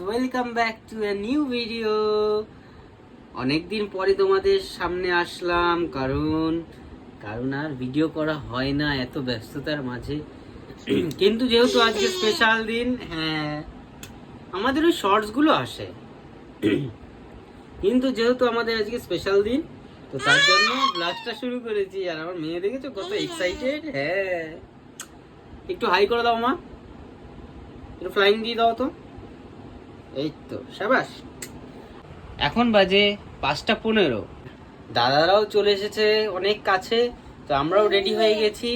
Welcome back to a new video অনেকদিন পরে তোমাদের সামনে আসলাম কারণ কারণ আর ভিডিও করা হয় না এত ব্যস্ততার মাঝে। কিন্তু যেহেতু আজকে স্পেশাল দিন হ্যাঁ আমাদের ওই শর্টসগুলো আসে। কিন্তু যেহেতু আমাদের আজকে স্পেশাল দিন তো তার জন্য ব্লাগটা শুরু করেছি। আর আমার মেয়ে দেখেছ কত এক্সাইটেড হ্যাঁ। একটু হাই করে দাও মা। একটু ফ্লাইং দিয়ে দাও তো। এই তো সাবাস। এখন বাজে পাঁচটা পনেরো। দাদারাও চলে এসেছে অনেক কাছে তো আমরাও রেডি হয়ে গেছি।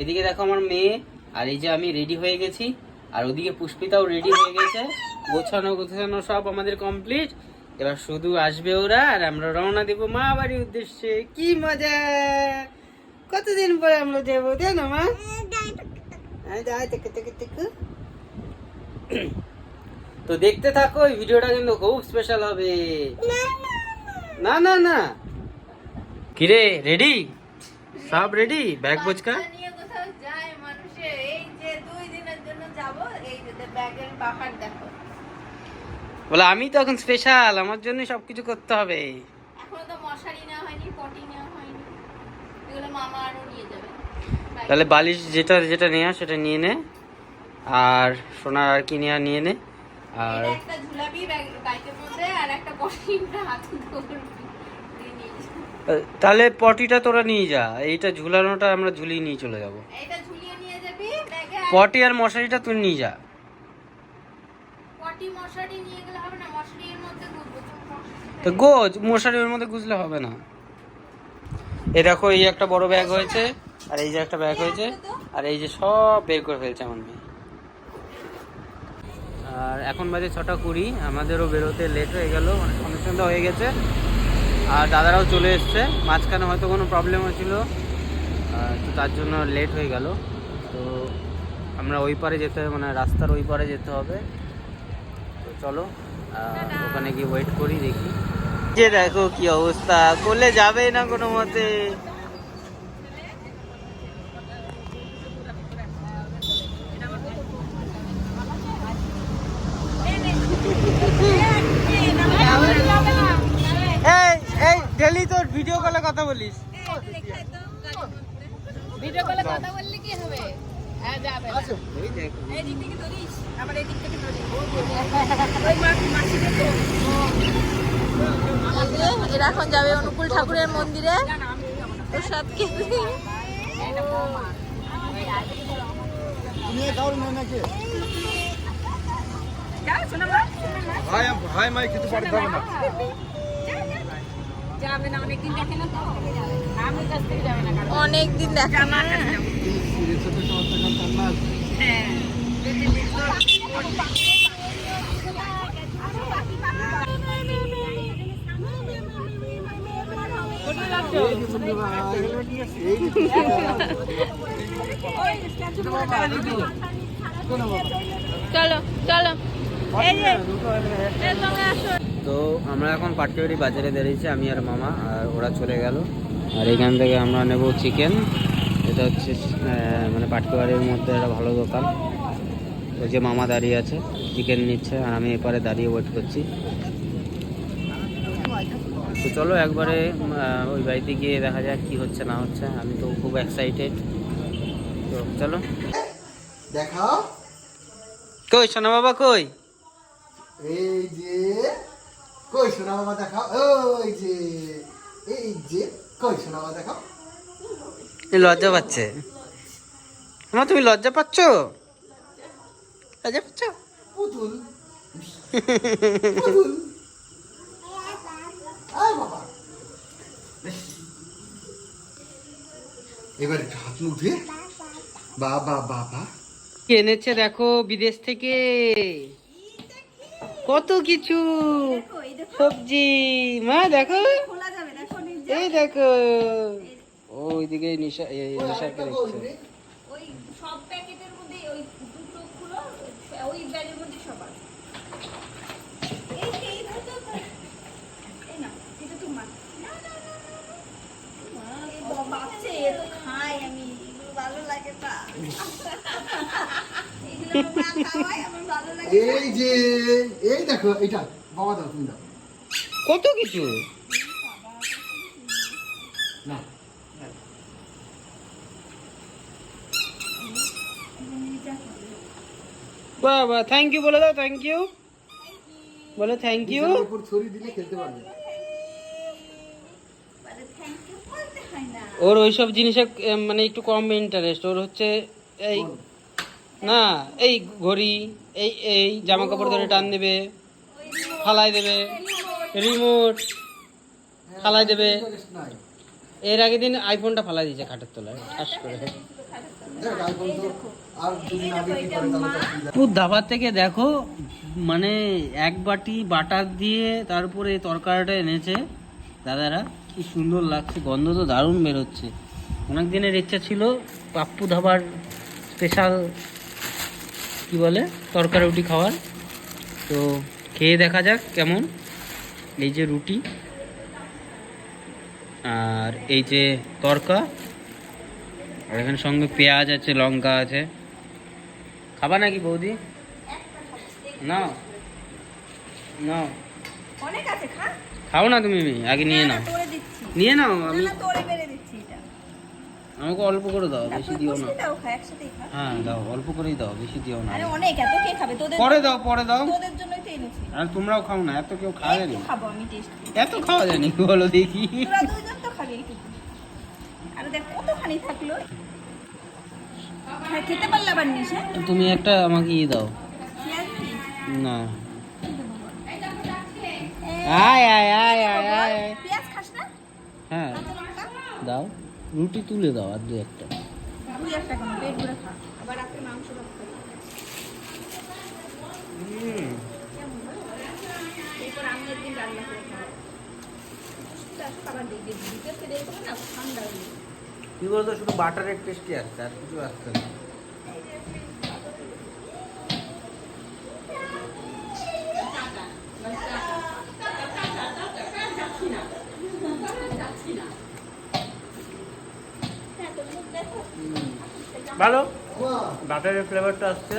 এদিকে দেখো আমার মেয়ে আর এই যে আমি রেডি হয়ে গেছি আর ওদিকে পুষ্পিতাও রেডি হয়ে গেছে। গোছানো গোছানো সব আমাদের কমপ্লিট এবার শুধু আসবে ওরা আর আমরা রওনা দেবো মা বাড়ির উদ্দেশ্যে। কি মজা! কতদিন পরে আমরা যাব তাই না মা? হ্যাঁ, যাই থেকে থেকে থেকে তো দেখতে থাকো এই ভিডিওটা কিন্তু খুব স্পেশাল হবে। না না না। কিরে রেডি সব রেডি ব্যাগ বোচকা বাচ্চা নিয়ে কোথাও যায় মানুষের এই যে দুই দিনের জন্য যাব এই যে ব্যাগের বাহার দেখো। বলে আমি তো এখন স্পেশাল আমার জন্য সবকিছু করতে হবে। এখনও তো মশারি নেওয়া হয়নি পটি নেওয়া হয়নি। এগুলো মামা আরও নিয়ে যাবে। তাহলে বালিশ যেটা যেটা নেওয়া সেটা নিয়ে নে। আর সোনার আর কি নেওয়া নিয়ে নে। আর একটা ঝুলাবি বাইকের মধ্যে আর একটা পটিটা হাতে তাহলে পটিটা তোরা নিয়ে যা। এইটা ঝুলানোটা আমরা ঝুলিয়ে নিয়ে চলে যাব। এটা ঝুলিয়ে নিয়ে যাবি পটি আর মশারিটা তুই নিয়ে যা। পটি মশারি নিয়ে গেলে হবে না মশারির মধ্যে তো গোজ মশারির মধ্যে গুজলে হবে না। এই দেখো এই একটা বড় ব্যাগ হয়েছে। আর এই যে একটা ব্যাগ হয়েছে। আর এই যে সব বের করে ফেলছে আমার মেয়ে। আর এখন বাজে ছটা কুড়ি, আমাদেরও বেরোতে লেট হয়ে গেল অনেক সন্ধ্যে সন্ধ্যা হয়ে গেছে। আর দাদারাও চলে এসছে, মাঝখানে হয়তো কোনো প্রবলেম হয়েছিল তো তার জন্য লেট হয়ে গেল। তো আমরা ওই পারে যেতে হবে মানে রাস্তার ওই পারে যেতে হবে। তো চলো ওখানে গিয়ে ওয়েট করি, দেখি। যে দেখো কি অবস্থা করলে যাবে না কোনো মতে এই এই ডেলি তোর ভিডিও কলে কথা বলিস। ভিডিও কলে কথা বললে কি হবে? হ্যাঁ এরা এখন যাবে অনুকূল ঠাকুরের মন্দিরে। প্রসাদ খেতে। ভাই ভাই মাই কিছু পাঠাতে হবে না। অনেক দিন দেখা না চলো চলো। এই আসো। তো আমরা এখন পাটকেবাড়ি বাজারে দাঁড়িয়েছি আমি আর মামা আর ওরা চলে গেল। আর এখান থেকে আমরা নেব চিকেন। এটা হচ্ছে মানে পাটকেবাড়ির মধ্যে একটা ভালো দোকান। ওই যে মামা দাঁড়িয়ে আছে চিকেন নিচ্ছে আর আমি এপারে দাঁড়িয়ে ওয়েট করছি। তো চলো একবারে ওই বাড়িতে গিয়ে দেখা যাক কি হচ্ছে না হচ্ছে। আমি তো খুব এক্সাইটেড তো চলো। দেখাও। কই সোনা বাবা কই? এই যে কই সোনা বাবা দেখাও? ওই যে এই যে কই সোনা বাবা দেখাও? লজ্জা পাচ্ছে। মা তুমি লজ্জা পাচ্ছ? লজ্জা পাচ্ছ? পুতুল। পুতুল। বাবা। এবার হাত ধুয়ে। বাবা বাবা। এনেছে দেখো বিদেশ থেকে? কত কিছু। সবজি। মা দেখো। এই দেখো ওইদিকে নিশা এই নিশাকে দেখছে ওই সব প্যাকেটের মধ্যে ওই দুটো গুলো ওই ব্যাগের মধ্যে সব আছে। এই যে এই ধরো তো। এই না এটা তো মা না না না মা এই বাচ্চা এ তো খাই আমি ভালো লাগে না এই যে এই দেখো এটা বাবা দাও তুমি দাও। কত কিছু? না। বাবা থ্যাংক ইউ বলে দাও থ্যাংক ইউ বলে থ্যাংক ইউ ছড়ি দিলে খেলতে পারবে। মানে থ্যাংক ইউ বলতে হয় না। ওর ওইসব জিনিসে মানে একটু কম ইন্টারেস্ট ওর হচ্ছে এই। না, এই ঘড়ি, এই এই জামা কাপড় ধরে টান দেবে, ফালাই দেবে রিমোট ফালাই দেবে। এর আগে দিন আইফোনটা ফালাই দিয়েছে খাটের তলায়, ঠাস করে। থেকে দেখো মানে এক বাটি বাটার দিয়ে তারপরে তরকারিটা এনেছে দাদারা। কি সুন্দর লাগছে, গন্ধ তো দারুণ বেরোচ্ছে। অনেক দিনের ইচ্ছা ছিল পাপ্পু ধাবার স্পেশাল কি বলে তরকারি রুটি খাওয়ার। তো খেয়ে দেখা যাক কেমন। এই যে রুটি আর এই যে তরকা আর এখানে সঙ্গে পেঁয়াজ আছে লঙ্কা আছে। খাবা নাকি বৌদি? নাও নাও অনেক আছে খা। খাও না তুমি আগে নিয়ে নাও। নিয়ে নাও আমি না তোরে বেড়ে দিচ্ছি এটা আমাকে অল্প করে দাও বেশি দিও না। দাও খা একসাথেই খা। হ্যাঁ দাও অল্প করেই দাও বেশি দিও না। আরে অনেক এত কে খাবে? তোদের পরে দাও পরে দাও। তোদের জন্যই তো এনেছি। আর তোমরাও খাও না এত কেউ খাওয়া জানি একটু খাব আমি টেস্ট এত খাওয়া জানি বলো দেখি। তোরা দুজন তো খাবি আর দেখ কতখানি থাকল। হ্যাঁ খেতে পারলে হ্যাঁ? তুমি একটা আমাকে ইয়ে দাও। না। আয় আয় আয় আয় আয়। পেঁয়াজ খাস না? হ্যাঁ। দাও। রুটি তুলে দাও আর দু একটা দুই একটা কেন পেট ভরে খা আবার রাত্রে মাংস ভাত খাবি। হুম এরপর আমি একদিন রান্না করে খাব খাবার দিই দিতে ফেলে দেবো না ঠান্ডা কি বলতো শুধু বাটারের টেস্টই আসছে আর কিছু আসছে না হ্যাঁ তোর মুখ দেখো ভালো? বাটারের ফ্লেভারটা আসছে।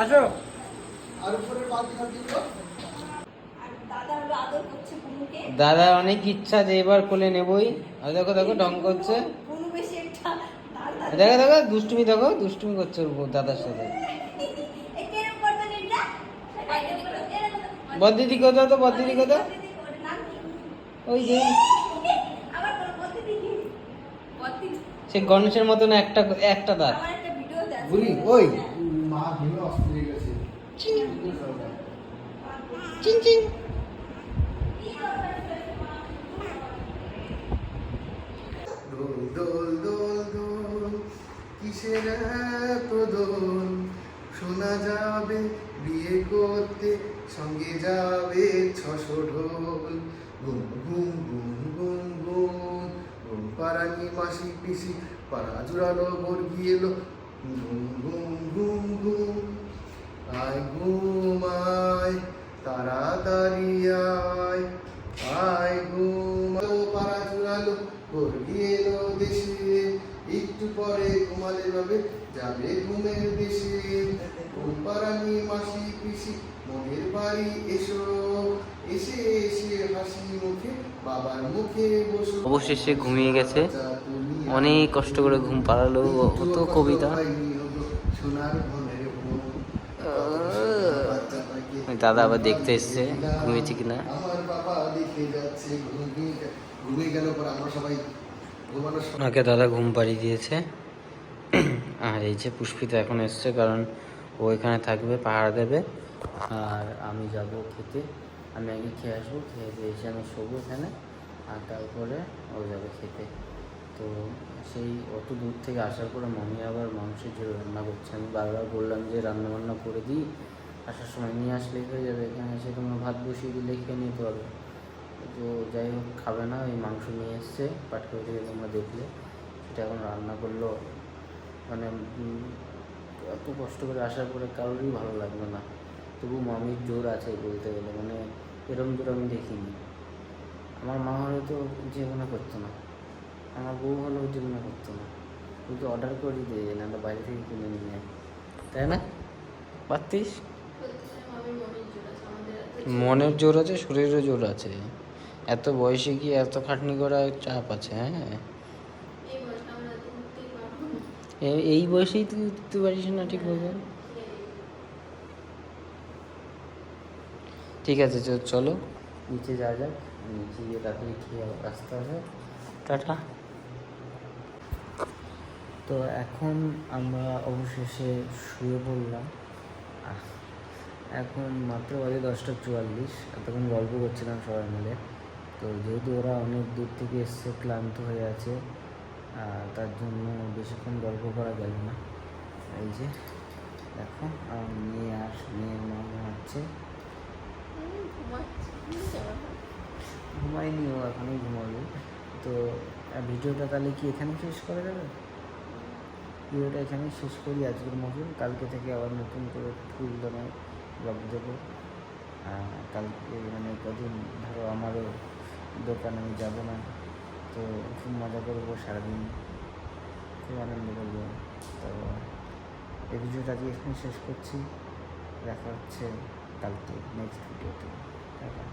আসো। দাদা হলো আদর করছে পুনুকে দাদা অনেক ইচ্ছা যে এবার কোলে নেবই। আর দেখো দেখো ঢং করছে। পুনু বেশি একটা দাঁড় দাঁড় দেখো দেখো দুষ্টুমি দেখো দুষ্টুমি করছে দাদার সাথে। এই কেরম করবে নিটা বদিদি কোথাও তো বদিদি কোথাও ওই যে আবার কোনো পদ্ধতি কি পদ্ধতি সে গণেশের মতন একটা একটা দাঁত। আমার একটা ভিডিও দেখ বুড়ি ওই। মা ভেবে অস্ত হয়ে গেছে। চিং। চিং দোল দোল দোল দোল কিসের এত দোল শোনা যাবে বিয়ে করতে সঙ্গে যাবে ছশো ঢোল। গুম গুম গুম গুম গুম। গুম পাড়ানি মাসি পিসি, পাড়া জোড়ালো বর্গি এলো। ঘুম ঘুম ঘুম ঘুম আয় ঘুম আয়, তাড়াতাড়ি আয় আয় ঘুম পাড়া জোড়ালো, বর্গি এলো দেশে। একটু পরে ঘুমালে যাবে যাবে ঘুমের দেশে। ঘুম পাড়ানি মাসি পিসি, মনের বাড়ি এসো। এসে এসে হাসি মুখে অবশেষে ঘুমিয়ে গেছে। অনেক কষ্ট করে ঘুম পাড়ালো। ও তো কবিতা। দাদা আবার দেখতে এসছে ঘুমিয়েছে কিনা। ওনাকে দাদা ঘুম পাড়িয়ে দিয়েছে। আর এই যে পুষ্পিতা এখন এসছে কারণ ও এখানে থাকবে পাহাড় দেবে। আর আমি যাব খেতে। আমি আগে খেয়ে আসব, খেয়ে দিয়ে এসে আমি শোবো এখানে, আর তারপরে ও যাবে খেতে। তো সেই অত দূর থেকে আসার পরে মমি আবার মাংসের ঝোল রান্না করছে। আমি বারবার বললাম যে রান্না বান্না করে দিই, আসার সময় নিয়ে আসলেই হয়ে যাবে। এখানে এসে তোমরা ভাত বসিয়ে দিলে খেয়ে নিতে পারবে। তো যাই হোক, খাবে না ওই মাংস নিয়ে এসছে পাটকে থেকে তোমরা দেখলে। সেটা এখন রান্না করল। মানে এত কষ্ট করে আসার পরে কারোরই ভালো লাগবে না। তবু মামির জোর আছে বলতে গেলে। মানে এরম জোর আমি দেখিনি। আমার মা হলে তো জীবনে করতো না। আমার বউ হলেও জীবনে করতো না। কিন্তু অর্ডার করে দিয়ে না বাইরে থেকে কিনে নিয়ে। তাই না? পারতিস? মনের জোর আছে শরীরের জোর আছে। এত বয়সে কি এত খাটনি করা চাপ আছে হ্যাঁ? এই বয়সেই তুই উঠতে পারিস না ঠিকভাবে ঠিক আছে চলো নিচে যা যাক নিচে গিয়ে তাড়াতাড়ি খেয়ে আসতে হবে। টাটা। তো এখন আমরা অবশেষে শুয়ে পড়লাম। এখন মাত্র বাজে দশটা চুয়াল্লিশ। এতক্ষণ গল্প করছিলাম সবাই মিলে। তো যেহেতু ওরা অনেক দূর থেকে এসছে ক্লান্ত হয়ে আছে আর তার জন্য বেশিক্ষণ গল্প করা গেল না। এই যে দেখো আমার মেয়ে আর মেয়ের মা ঘুমাচ্ছে ঘুমায়নি ও এখনই ঘুমাবে। তো ভিডিওটা তাহলে কি এখানে শেষ করা যাবে? ভিডিওটা এখানেই শেষ করি আজকের মতন। কালকে থেকে আবার নতুন করে ফুল দানায় ব্লগ দেবো। কালকে মানে কদিন ধরো আমারও দোকানে আমি যাব না, তো খুব মজা করব সারাদিন। খুব আনন্দ করব। তো, এই ভিডিওটা আজকে এখানে শেষ করছি। দেখা হচ্ছে কালকে নেক্সট ভিডিওতে টাটা